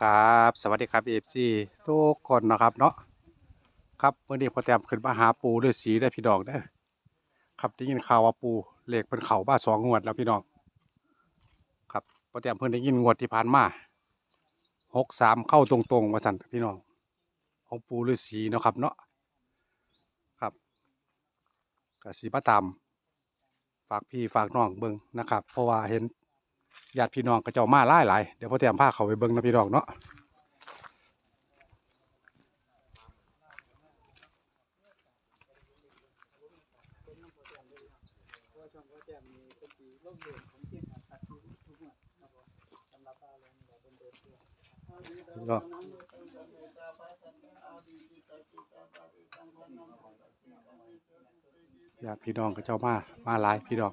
ครับ สวัสดีครับเอฟซีทุกคนนะครับเนาะครับเมื่อนี้พอแต้มขึ้นมาหาปูฤาษีได้พี่น้องเด้ครับได้ยินข่าวว่าปูเหลขเพิ่นเขาบ้าสองงวดแล้วพี่น้องครับพอแต้มเพิ่นได้ยินงวดที่ผ่านมาหกสามเข้าตรงๆมาสั่นพี่น้องของปูฤาษีเนาะครับเนาะครับก็สีมาตามฝากพี่ฝากน้องเบิ่งนะครับ เพราะว่าเห็น ญาติพี่น้องก็เจ้ามาหลายหลายเดี๋ยวพ่อเตรียมพาเขาไปเบิ่งนะพี่น้องเนาะพี่น้องญาติพี่น้องก็เจ้ามามาหลายพี่น้อง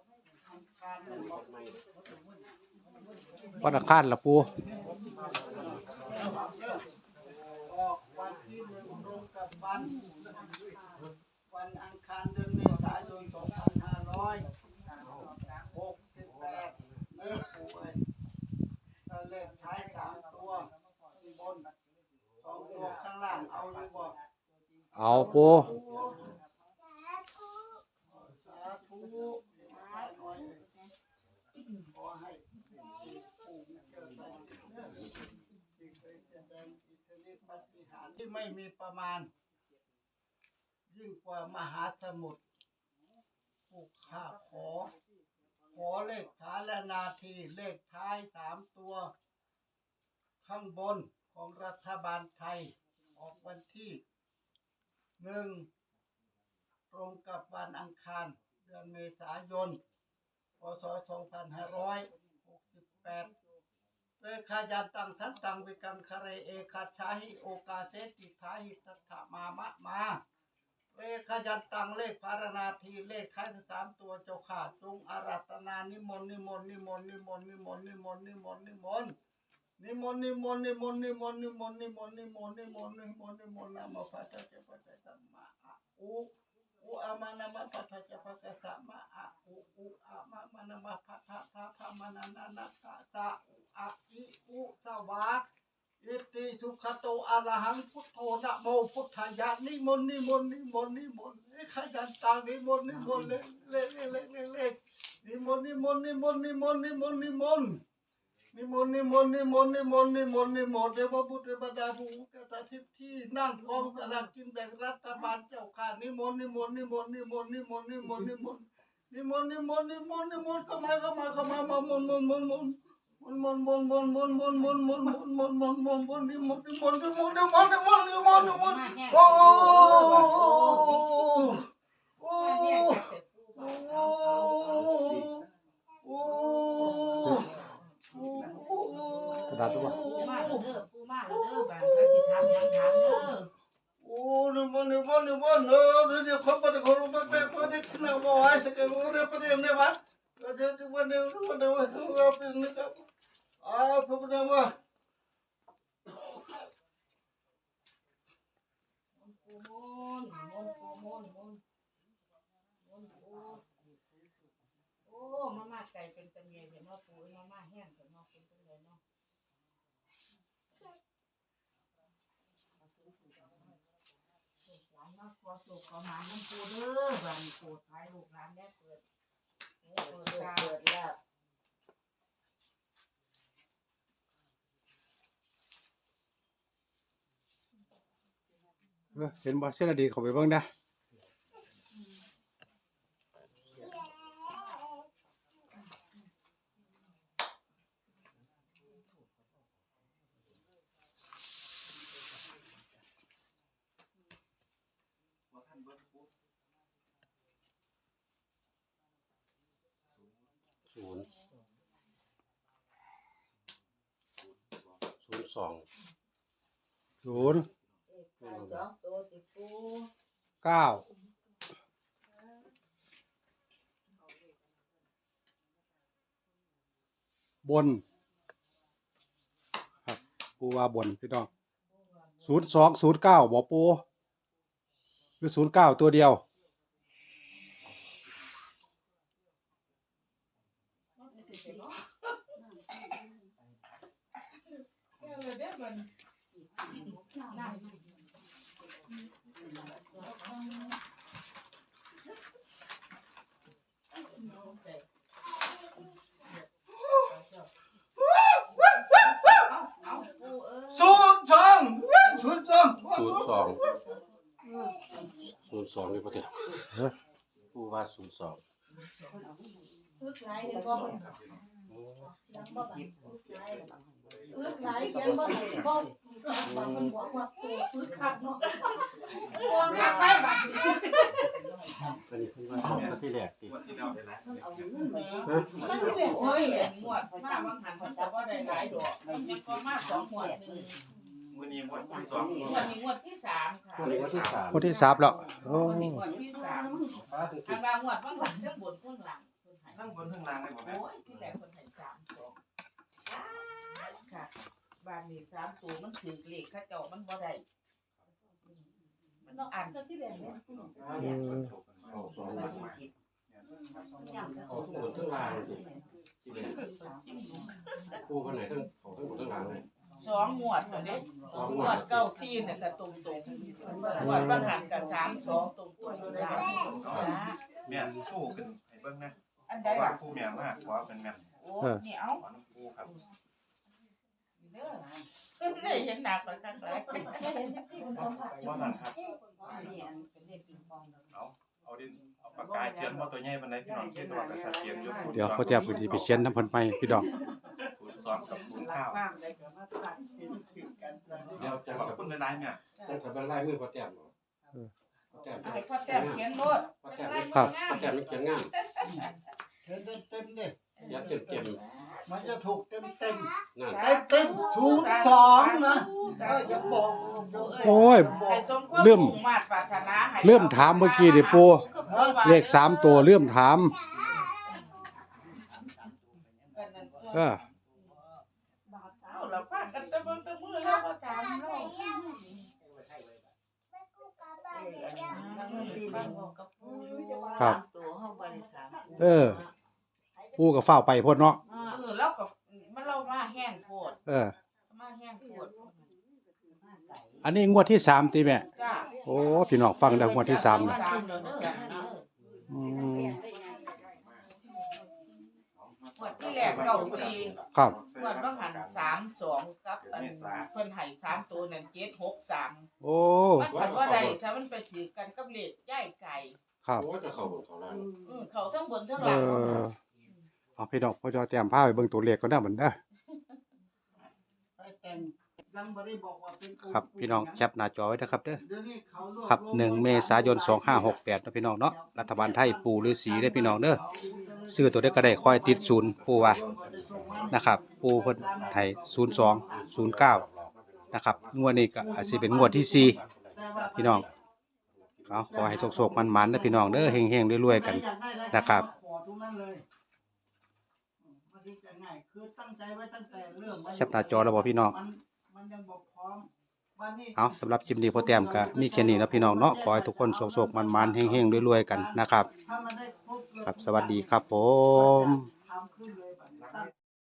วันอังคารละปูวันที่หนึ่งตรงกับวันวันอังคารเดือนเมษายนสองพันห้าร้อยหกสิบแปดเนื้ยเลขท้ายสามตัวบนสองตัวข้างล่างเอาอยู่บ่เอาปู สาธุสาธุหน่อยขอให้ปู่เจอใจที่เคยแสดงอิทธิฤทธิปาฏิหาริย์ที่ ไม่มีประมาณ ยิ่งกว่ามหาสมุทรผู้ข้าขอ ขอเลขฐาและนาทีเลขท้ายสามตัว ข้างบนของรัฐบาลไทย ออกวันที่หนึ่งตรงกับวันอังคาร เดือนเมษายน พศ 2568 เรขายันตังทันตังวิกังคะเรเอคาชาหิโอกาเสติทาหิตัทธมามะมา เลขขยันตังเลขพารณาทีเลขท้ายสามตัวเจ้าขาดจงอารัตนานิมนต์นิมนต์นิมนต์นิมนต์นิมนต์นิมนต์นิมนต์นิมนต์นิมนต์นิมนต์นิมนต์นิมนต์นิมนต์นิมนต์นิมนต์นิมนต์นิมนต์นิมนต์นะโมพัทธะเจ้าพัทธะสัมมาอุอุอามานะมะพัทธะเจ้าพัทธะสัมมาอุอุอามามานะมะพัทธะทาพามานะนะนะกะสะ วาอิติสุขโตอะระหังพุทโธนะโมพุทธายะนิมนต์นิมนต์นิมนต์นิมนต์เอ้ขยันตางนิมนต์นิมนต์เลเลเลเลเลเลนิมนต์นิมนต์นิมนต์นิมนต์นิมนต์นิมนต์นิมนต์นิมนต์นิมนต์นิมนต์นิมนต์นิมนต์เทวบุตรเทวดาผู้กตทิพย์ที่นั่งกองสลากกินแบ่งรัฐบาลเจ้าข้านิมนต์นิมนต์นิมนต์นิมนต์นิมนต์นิมนต์นิมนต์นิมนต์นิมนต์นิมนต์นิมนต์เข้ามาเข้ามาเข้ามามามนมนมนมนต์ม นมนมนมนมนมนมนมนมนมนมนมนมนนิมนนิมนนิมนนิมนนิมนนิมนนิมนโอ้โอ้โอ้กระดาษตัวมาเด้อปูมาเด้อบางก็สิถามยังถามเด้อโอ้นิมนนิมนนิมนเออเดี๋ยวเขาไปเขาไปไปไปเด็กน่ะว่าไอ้สักเรื่องประเด็นเนี่ยวเดี๋ยวเดี๋ยววันเดียววันเดียวเราเป็นนะครับ อ่าพระพุทธเจ้าปูมนมนปูมนมนมนปูโอ้ มาม่าไก่เป็นตะเมียเดี๋ยวเนาปูมาม่าแห้งเดี๋ยวเนาะเป็นจังไดเนาะหลานมาขอสุขขอหมาน้ำปูเด้อบัดนปูท้ายลูกหลานได้เปิดเปิดเกิดแล้ว เห็นบอสเซนอดีเข้าไปบ้างนะศูนย์ศูนย์สองศูนย์ สองตัวติดปูเก้าบน ครับปูว่าบนพี่น้องศูนย์สองศูนย์เก้าบอปูหรือศูนย์เก้าตัวเดียวเอาปูเออ ศูนย์สองศูนย์สองศูนย์สองศูนย์สองนี่พอดีเฮ้ยผู้ว่าศูนย์สองพึกไหลเดี๋ยวบ่ยังบ่สิพึกไหลเขียนบ่ได้บ่ มันบอกว่าตัวพึกคักเนาะวางคักไปบัดนี้อันนี้ผู้ว่าสองก็ที่แรกติมันเรียกโอ้ยงวดมาบางหันมันก็บ่ได้หลายดอกมันมีก็มาสองวดหนึงวันนี้วันที่สองงวดนี้งวดที่สามค่ะอันนี้ก็ที่สามคนที่สามแล้วโอ้งวดนี้งวดที่สามอันว่างวดบางหันเรื่องบนเรื่องหลังนั่งบนข้งล่างเลยผมแม่โอ้ยที่แรกคนไทยสามสองค่ะ บ้านนี้สามตัวมันถือเลขเข้าเจ้ามันบ่ได้มันต้องอ่านที่แรกเนี่ยอืมเอาสองมาเอาทั้งหมดทั้งรางเลยที่แรกผู้คนไหนทั้งเขาทั้งหมดทั้งรางเลยสองงวดเท่านี้งวดเก้าซี่เนี่ยก็ตรงตรงงวดบางหันกับสามสองตรงตรงลาวจ้าแม่สู้ขึ้นให้เบิ่งนะอันเพใดราะว่าล่ะผู้แม่มากขอเป็นแม่โอ้นี่เอาขอน้ำปูครับ เด้อได้เห็นหนักกว่าครั้งแรกว่านั่นครับเอาเอาดินเอาปากกาเขียนว่าตัวใหญ่ปานใดพี่น้องเขียนตัวกระชับเขียนอยู่เดี๋ยวพ่อแจ๊บก็สิไปเขียนน้ำเพันไปพี่น้องศูนย์สองกับศูนย์เก้าเดี๋ยวจะขอบคุณหลายๆแม่จะทำเป็นลายมือพอแต้มพอแต้มให้พ่อแต้มเขียนโลดพอแต้มครับพอแต้มมันเขียนงามเห็นเต็มๆดิยัดเต็มเต็มมันจะถูกเต็มเต็มนั่น เต็มเต็มศูนย์สองนะเอออย่าบอกโอ้ยให้สมความเริ่มมุ่งมาตรปรารถนาให้เริ่มถามเมื่อกี้ดิปู่เลขสามตัวเริ่มถาม เออเอาละพากันตะเบิ่งตะมือแล้วก็ถามเนาะครับ เออ ปูกับฝ้าวไปพ่นเนาะ ออ มาแห้งโพดอันนี้งวดที่สามตีแม่ จ้าโอ้พี่น้องฟังแล้วงวดที่สามนะสามเด้อเด้ออืมงวดที่แรกเก้าสี่ครับงวดบางหันสามสองกับอันเพิ่นให้สามตัวนั่นเจ็ดหกสามโอ้มันผันว่าใดถ้ามันไปถือกันกับเลขย่ายไก่ครับ โอ้จะเข้าบนเขาล่างอือเขาทั้งบนทั้งเอหลังอเอาพี่น้องพ่อจอแต้มผ้าไปเบิ่งตัวเลขก็ได้เหมือนเด้อไป แต่งยังบ่ได้บอกว่าเป็นครับพี่น้องแคปหน้าจอไว้นะครับเด้อ ครับหนึ่งเมษายน2568นะพี่น้องเนาะรัฐบาลไทยปู่ฤาษีได้อพี่น้องเด้อซื้อตัวได้ก็ได้คอยติดศูนย์ปู่ว่านะครับ ปู่เพิ่นให้02 09นย์เก้านะครับงวดนี้ก็อาจสิเป็นงวดที่สี่พี่น้องเอาขอให้โชคๆมันๆนะพี่น้องเด้อเฮงๆรวยๆกันนะครับ ขอทุกนั้นเลย มมันถึงจะง่ายคือตั้งใจไว้ตั้งแต่เริ่มไว้แคปหน้าจอแล้วบ่พี่น้อง มันมันยังบอกพร้อมวันนี้เอาสำหรับคลิปนี้พ่อแต้มก็มีแค่นี้นะพี่น้องเนาะขอให้ทุกคนโชคๆมันๆเฮงๆรวยๆกันนะครับ ถ้ามันได้ครบเองครับสวัสดีครับผม